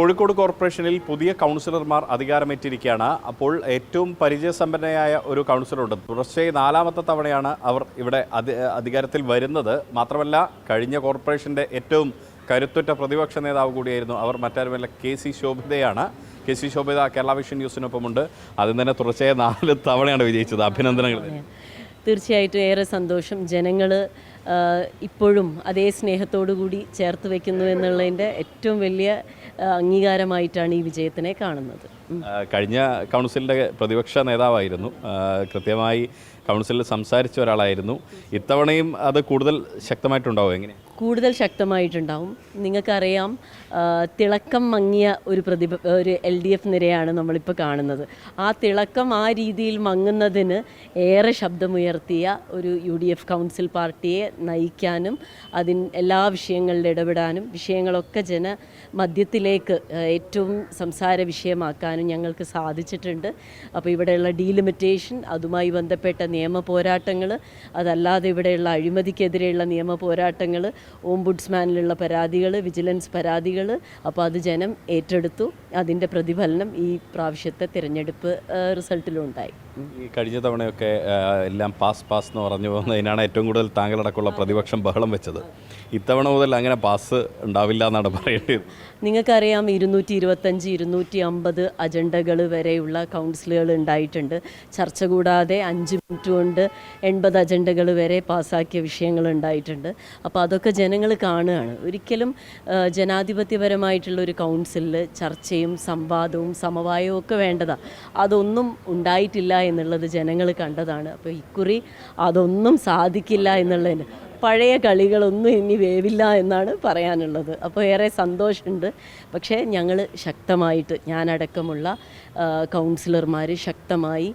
കോഴിക്കോട് കോർപ്പറേഷനിൽ പുതിയ കൗൺസിലർമാർ അധികാരമേറ്റിരിക്കുകയാണ്. അപ്പോൾ ഏറ്റവും പരിചയസമ്പന്നയായ ഒരു കൗൺസിലറുണ്ട്. തുടർച്ചയായി നാലാമത്തെ തവണയാണ് അവർ ഇവിടെ അധികാരത്തിൽ വരുന്നത്. മാത്രമല്ല കഴിഞ്ഞ കോർപ്പറേഷന്റെ ഏറ്റവും കരുത്തുറ്റ പ്രതിപക്ഷ നേതാവ് കൂടിയായിരുന്നു അവർ. മറ്റാരുമല്ല K C ശോഭിതയാണ്. K C Shobhitha Kerala vision ന്യൂസിനൊപ്പമുണ്ട്. അതിൽ തന്നെ തുടർച്ചയായി നാല് തവണയാണ് വിജയിച്ചത്. അഭിനന്ദനങ്ങൾ. തീർച്ചയായിട്ടും ഏറെ സന്തോഷം. ജനങ്ങൾ ഇപ്പോഴും അതേ സ്നേഹത്തോടു കൂടി ചേർത്ത് വെക്കുന്നു എന്നുള്ളതിന്റെ ഏറ്റവും വലിയ അംഗീകാരമായിട്ടാണ് ഈ വിജയത്തിനെ കാണുന്നത്. കഴിഞ്ഞ കൗൺസിലിന്റെ പ്രതിപക്ഷ നേതാവായിരുന്നു. കൃത്യമായി കൗൺസിലിൽ സംസാരിച്ച ഒരാളായിരുന്നു. ഇത്തവണയും അത് കൂടുതൽ ശക്തമായിട്ടുണ്ടാവും? എങ്ങനെ കൂടുതൽ ശക്തമായിട്ടുണ്ടാവും. നിങ്ങൾക്കറിയാം തിളക്കം മങ്ങിയ ഒരു പ്രതി ഒരു എൽ ഡി എഫ് നിരയാണ് നമ്മളിപ്പോൾ കാണുന്നത്. ആ തിളക്കം ആ രീതിയിൽ മങ്ങുന്നതിന് ഏറെ ശബ്ദമുയർത്തിയ ഒരു യു ഡി എഫ് കൗൺസിൽ പാർട്ടിയെ നയിക്കാനും അതിൻ എല്ലാ വിഷയങ്ങളിൽ ഇടപെടാനും വിഷയങ്ങളൊക്കെ ജന മധ്യത്തിലേക്ക് ഏറ്റവും സംസാര വിഷയമാക്കാനും ഞങ്ങൾക്ക് സാധിച്ചിട്ടുണ്ട് അപ്പോൾ ഇവിടെയുള്ള ഡീലിമിറ്റേഷൻ അതുമായി ബന്ധപ്പെട്ട നിയമ പോരാട്ടങ്ങൾ അതല്ലാതെ ഇവിടെയുള്ള അഴിമതിക്കെതിരെയുള്ള നിയമ പോരാട്ടങ്ങൾ ഓംബുഡ്സ്മാനിലുള്ള പരാതികൾ വിജിലൻസ് പരാതികൾ അപ്പോൾ അത് ജനം ഏറ്റെടുത്തു അതിന്റെ പ്രതിഫലനം ഈ പ്രാവശ്യത്തെ തിരഞ്ഞെടുപ്പ് ആ, റിസൾട്ടിലും ഉണ്ടായി ഉം. ഈ കഴിഞ്ഞ തവണയൊക്കെ എല്ലാം പാസ് പാസ് എന്ന് പറഞ്ഞു പോകുന്നതിനാണ് ഏറ്റവും കൂടുതൽ താങ്കളടക്കമുള്ള പ്രതിപക്ഷം ബഹളം വെച്ചത്. ഇത്തവണ മുതൽ അങ്ങനെ പാസ് ഉണ്ടാവില്ല എന്നാണ് പറയേണ്ടത്. നിങ്ങൾക്കറിയാം ഇരുന്നൂറ്റി ഇരുപത്തഞ്ച് ഇരുന്നൂറ്റി അമ്പത് അജണ്ടകൾ വരെയുള്ള കൗൺസിലുകൾ ഉണ്ടായിട്ടുണ്ട്. ചർച്ച കൂടാതെ അഞ്ച് മിനിറ്റ് കൊണ്ട് എൺപത് അജണ്ടകൾ വരെ പാസ്സാക്കിയ വിഷയങ്ങൾ ഉണ്ടായിട്ടുണ്ട്. അപ്പോൾ അതൊക്കെ ജനങ്ങൾ കാണുകയാണ്. ഒരിക്കലും ജനാധിപത്യപരമായിട്ടുള്ള ഒരു കൗൺസിലിൽ ചർച്ചയും സംവാദവും സമവായവും ഒക്കെ വേണ്ടതാണ് അതൊന്നും ഉണ്ടായിട്ടില്ല എന്നുള്ളത് ജനങ്ങൾ കണ്ടതാണ്. അപ്പോൾ ഇക്കുറി അതൊന്നും സാധിക്കില്ല എന്നുള്ളതിന് പഴയ കളികളൊന്നും ഇനി വേവില്ല എന്നാണ് പറയാനുള്ളത്. അപ്പോൾ ഏറെ സന്തോഷമുണ്ട്. പക്ഷേ ഞങ്ങൾ ശക്തമായിട്ട് ഞാനടക്കമുള്ള കൗൺസിലർമാർ ശക്തമായി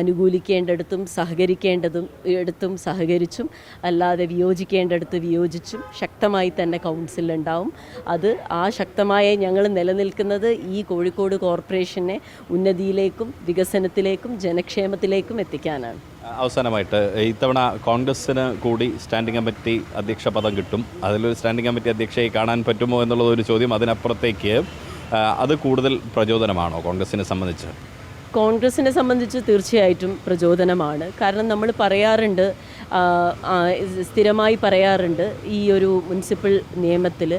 അനുകൂലിക്കേണ്ടടുത്തും സഹകരിക്കേണ്ടതും എടുത്തും സഹകരിച്ചും അല്ലാതെ വിയോജിക്കേണ്ടടുത്ത് വിയോജിച്ചും ശക്തമായി തന്നെ കൗൺസിലുണ്ടാവും. അത് ആ ശക്തമായ ഞങ്ങൾ നിലനിൽക്കുന്നത് ഈ കോഴിക്കോട് കോർപ്പറേഷനെ ഉന്നതിയിലേക്കും വികസനത്തിലേക്കും ജനക്ഷേമത്തിലേക്കും എത്തിക്കാനാണ്. അവസാനമായിട്ട് ഇത്തവണ കോൺഗ്രസ്സിന് കൂടി സ്റ്റാൻഡിംഗ് കമ്മിറ്റി അധ്യക്ഷ പദം കിട്ടും. അതിലൊരു സ്റ്റാൻഡിംഗ് കമ്മിറ്റി അധ്യക്ഷയെ കാണാൻ പറ്റുമോ എന്നുള്ളത് ഒരു ചോദ്യം അതിനപ്പുറത്തേക്ക്. അത് കൂടുതൽ പ്രചോദനമാണോ കോൺഗ്രസിനെ സംബന്ധിച്ച്? കോൺഗ്രസിനെ സംബന്ധിച്ച് തീർച്ചയായിട്ടും പ്രചോദനമാണ്. കാരണം നമ്മൾ പറയാറുണ്ട് സ്ഥിരമായി പറയാറുണ്ട് ഈ ഒരു മുനിസിപ്പൽ നിയമത്തിൽ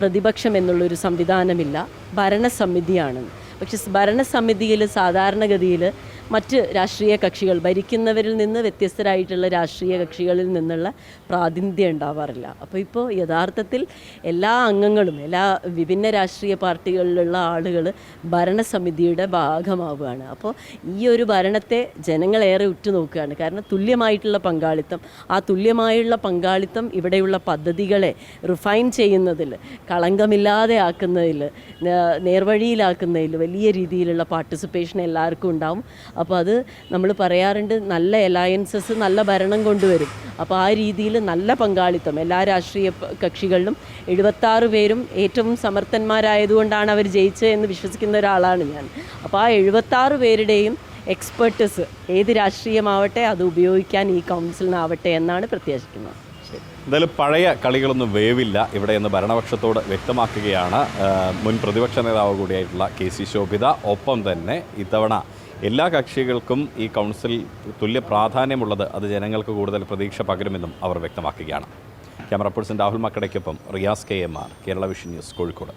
പ്രതിപക്ഷം എന്നുള്ളൊരു സംവിധാനമില്ല. ഭരണസമിതിയാണ് പക്ഷെ ഭരണസമിതിയിൽ സാധാരണഗതിയിൽ മറ്റ് രാഷ്ട്രീയ കക്ഷികൾ ഭരിക്കുന്നവരിൽ നിന്ന് വ്യത്യസ്തരായിട്ടുള്ള രാഷ്ട്രീയ കക്ഷികളിൽ നിന്നുള്ള പ്രാതിനിധ്യം ഉണ്ടാവാറില്ല. അപ്പോൾ ഇപ്പോൾ യഥാർത്ഥത്തിൽ എല്ലാ അംഗങ്ങളും എല്ലാ വിഭിന്ന രാഷ്ട്രീയ പാർട്ടികളിലുള്ള ആളുകൾ ഭരണസമിതിയുടെ ഭാഗമാവുകയാണ്. അപ്പോൾ ഈ ഒരു ഭരണത്തെ ജനങ്ങളേറെ ഉറ്റുനോക്കുകയാണ്. കാരണം തുല്യമായിട്ടുള്ള പങ്കാളിത്തം ആ തുല്യമായുള്ള പങ്കാളിത്തം ഇവിടെയുള്ള പദ്ധതികളെ റിഫൈൻ ചെയ്യുന്നതിൽ കളങ്കമില്ലാതെ ആക്കുന്നതിൽ നേർവഴിയിലാക്കുന്നതിൽ വലിയ രീതിയിലുള്ള പാർട്ടിസിപ്പേഷൻ എല്ലാവർക്കും ഉണ്ടാവും. അപ്പോൾ അത് നമ്മൾ പറയാറുണ്ട് നല്ല അലയൻസസ് നല്ല ഭരണം കൊണ്ടുവരും. അപ്പോൾ ആ രീതിയിൽ നല്ല പങ്കാളിത്തം. എല്ലാ രാഷ്ട്രീയ കക്ഷികളിലും എഴുപത്താറ് പേരും ഏറ്റവും സമർത്ഥന്മാരായതുകൊണ്ടാണ് അവർ ജയിച്ചത് എന്ന് വിശ്വസിക്കുന്ന ഒരാളാണ് ഞാൻ. അപ്പോൾ ആ എഴുപത്താറ് പേരുടെയും എക്സ്പെർട്ടസ് ഏത് രാഷ്ട്രീയമാവട്ടെ അത് ഉപയോഗിക്കാൻ ഈ കൗൺസിലിനാവട്ടെ എന്നാണ് പ്രത്യാശിക്കുന്നത്. എന്തായാലും പഴയ കളികളൊന്നും വേവില്ല. ഇവിടെ എന്ന് ഭരണപക്ഷത്തോട് വ്യക്തമാക്കുകയാണ്. മുൻ പ്രതിപക്ഷ നേതാവ് കൂടിയായിട്ടുള്ള കെ സി ശോഭിത. ഒപ്പം തന്നെ ഇത്തവണ എല്ലാ കക്ഷികൾക്കും ഈ കൗൺസിൽ തുല്യ പ്രാധാന്യമുള്ളത് അത് ജനങ്ങൾക്ക് കൂടുതൽ പ്രതീക്ഷ പകരുമെന്നും അവർ വ്യക്തമാക്കുകയാണ്. Camera person Rahul മക്കടയ്ക്കൊപ്പം Riyas K M R Kerala vision news Kozhikode.